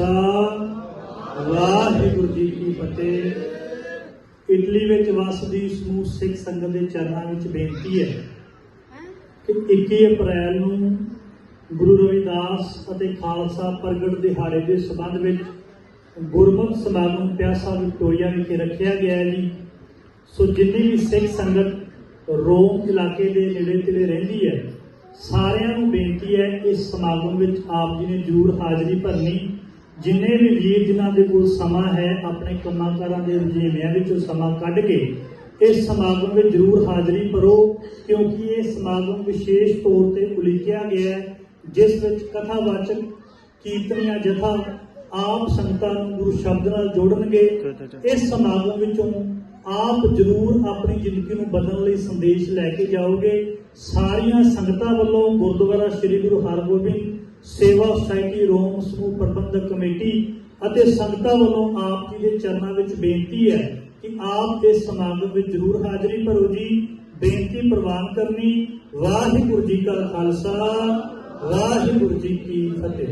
ਖਾਲਸਾ ਵਾਹਿਗੁਰੂ ਜੀ ਕੀ ਫਤਿਹ। Italy ਵਿੱਚ ਵਸਦੀ ਸਮੂਹ ਸਿੱਖ ਸੰਗਤ ਦੇ ਚਰਨਾਂ ਵਿੱਚ ਬੇਨਤੀ ਹੈ ਕਿ 21 ਅਪ੍ਰੈਲ ਨੂੰ ਗੁਰੂ ਰਵਿਦਾਸ ਅਤੇ ਖਾਲਸਾ ਪ੍ਰਗਟ ਦਿਹਾੜੇ ਦੇ ਸਬੰਧ ਵਿੱਚ ਗੁਰਮਤਿ ਸਮਾਗਮ ਪਿਆਸਾ ਵਿਕਟੋਰੀਆ ਵਿਖੇ ਰੱਖਿਆ ਗਿਆ ਹੈ ਜੀ। ਸੋ ਜਿੰਨੀ ਵੀ ਸਿੱਖ ਸੰਗਤ ਰੋਮ ਇਲਾਕੇ ਦੇ ਨੇੜੇ ਤੇੜੇ ਰਹਿੰਦੀ ਹੈ, ਸਾਰਿਆਂ ਨੂੰ ਬੇਨਤੀ ਹੈ ਇਸ ਸਮਾਗਮ ਵਿੱਚ ਆਪ ਜੀ ਨੇ ਜਰੂਰ ਹਾਜ਼ਰੀ ਭਰਨੀ। ਜਿੰਨੇ ਵੀ ਵੀਰ ਜਿਨ੍ਹਾਂ ਦੇ ਕੋਲ ਸਮਾਂ ਹੈ, ਆਪਣੇ ਕੰਮਾਂ ਕਾਰਾਂ ਦੇ ਰੁਝੇਵਿਆਂ ਵਿੱਚੋਂ ਸਮਾਂ ਕੱਢ ਕੇ ਇਸ ਸਮਾਗਮ ਵਿੱਚ ਜਰੂਰ ਹਾਜ਼ਰੀ ਭਰੋ, ਕਿਉਂਕਿ ਇਹ ਸਮਾਗਮ ਵਿਸ਼ੇਸ਼ ਤੌਰ ਤੇ ਉਲੀਕਿਆ ਗਿਆ ਹੈ, ਜਿਸ ਵਿੱਚ ਕਥਾਵਾਚਕ ਕੀਰਤਨੀਆਂ ਜਥਾ ਆਪ ਸੰਗਤਾਂ ਨੂੰ ਗੁਰੂ ਸ਼ਬਦ ਨਾਲ ਜੋੜਨਗੇ। ਇਸ ਸਮਾਗਮ ਵਿੱਚੋਂ ਆਪ ਜਰੂਰ ਆਪਣੀ ਜ਼ਿੰਦਗੀ ਨੂੰ ਬਦਲਣ ਲਈ ਸੰਦੇਸ਼ ਲੈ ਕੇ ਜਾਓਗੇ। ਸਾਰੀਆਂ ਸੰਗਤਾਂ ਵੱਲੋਂ ਗੁਰਦੁਆਰਾ ਸ੍ਰੀ ਗੁਰੂ ਹਰਗੋਬਿੰਦ ਸੇਵਾ ਸੁਸਾਇਟੀ ਰੋਮ ਸਮੂਹ ਪ੍ਰਬੰਧਕ ਕਮੇਟੀ ਅਤੇ ਸੰਗਤਾਂ ਵੱਲੋਂ ਆਪ ਜੀ ਦੇ ਚਰਨਾਂ ਵਿੱਚ ਬੇਨਤੀ ਹੈ ਕਿ ਆਪ ਇਸ ਸਮਾਗਮ ਵਿੱਚ ਜਰੂਰ ਹਾਜ਼ਰੀ ਭਰੋ ਜੀ। ਬੇਨਤੀ ਪ੍ਰਵਾਨ ਕਰਨੀ, ਵਾਹਿਗੁਰੂ ਜੀ ਕਾ ਖਾਲਸਾ, ਵਾਹਿਗੁਰੂ ਜੀ ਕੀ ਫਤਿਹ।